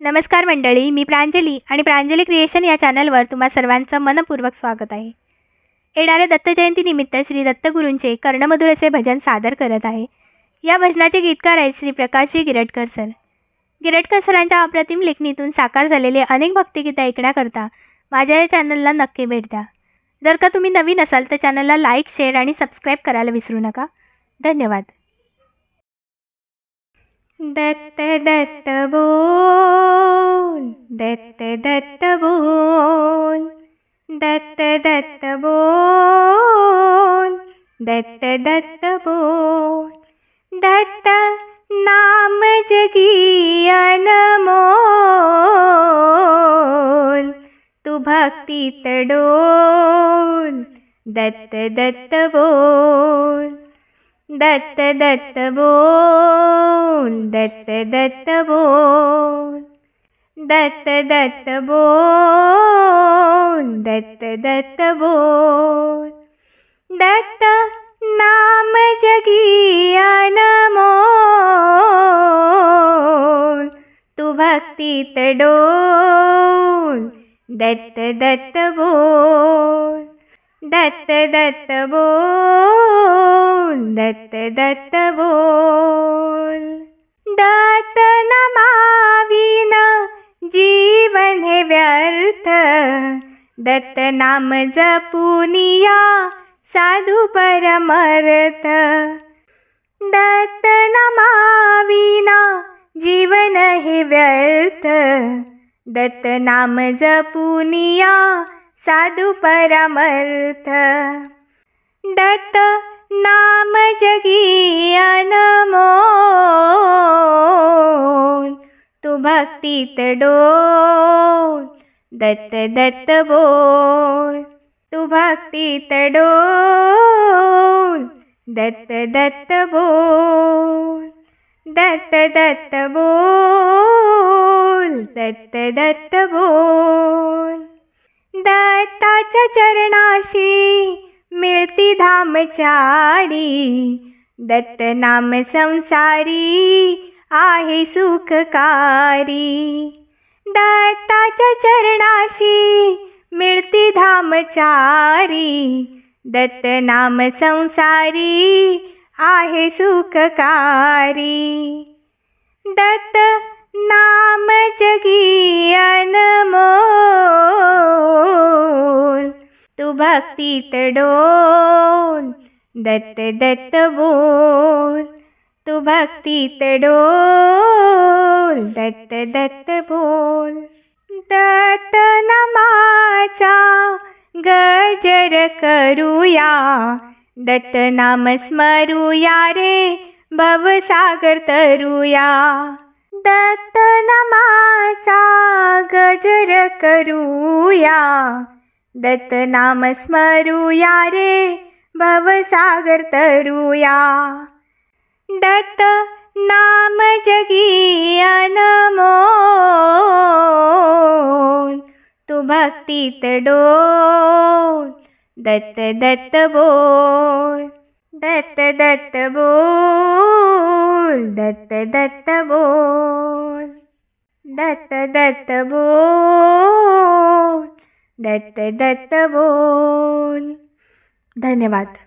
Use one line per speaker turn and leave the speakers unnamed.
नमस्कार मंडळी मी प्रांजली आणि प्रांजली क्रिएशन या चॅनलवर तुम्हा सर्वांचं मनपूर्वक स्वागत आहे. येणाऱ्या दत्तजयंतीनिमित्त श्री दत्तगुरूंचे कर्णमधुर असे भजन सादर करत आहे. या भजनाचे गीतकार आहेत श्री प्रकाशजी गिरटकर सर. गिरटकर सरांच्या अप्रतिम लेखणीतून साकार झालेले अनेक भक्तिगीतं ऐकण्याकरता माझ्या या चॅनलला नक्की भेट द्या. जर का तुम्ही नवीन असाल तर चॅनलला लाईक शेअर आणि सबस्क्राईब करायला विसरू नका. धन्यवाद. दत्त दत्त बोल दत्त दत्त बोल दत्त दत्त बोल दत्त दत्त बोल। दत्त नाम जगी अनमोल तू भक्तीत डोल दत्त दत्त बोल। दत्त दत्त बोल दत्त दत्त बोल दत्त दत्त बोल दत्त दत्त बोल। दत्त नाम जगिया अनमोल तू भक्तीत डोल दत्त दत्त बोल। दत्त दत्त बोल दत्त दत्त बोल। दत्त नमाविन जीवन हे व्यर्थ दत्त नाम जपुनिया साधू परमर्थ। दत्त नमाविना जीवन हे व्यर्थ दत्त नाम जपुनिया साधू परमर्थ दत्त नाम जगी अनमोल। तू भक्तीत डोल दत्त दत्त बोल। तू भक्तीत डोल दत्त दत्त बोल। दत्त दत्त बोल दत्त दत्त बोल। दत्ताच्या चरणाशी मिळती धामचारी. दत्त नाम संसारी आहे सुखकारी. दत्ताच्या चरणाशी मिळती धामचारी. दत्त नाम संसारी आहे सुखकारी. दत्त नाम जगी अनमो भक्तीत डोल दत्त दत्त बोल। तू भक्तीत डोल दत्त दत्त बोल। दत्त नामाचा गजर करूया दत्त नाम स्मरूया रे भवसागर तरुया। दत्त नामाचा गजर करूया दत्त नाम स्मरूया रे भवसागर तरुया. दत्त नाम जगी अनमोल तू भक्तीत डोल. दत्त दत्त बोल दत्त दत्त बोल दत्त दत्त बोल. दत्त दत्त बोल दत्त दत्त बोल. धन्यवाद.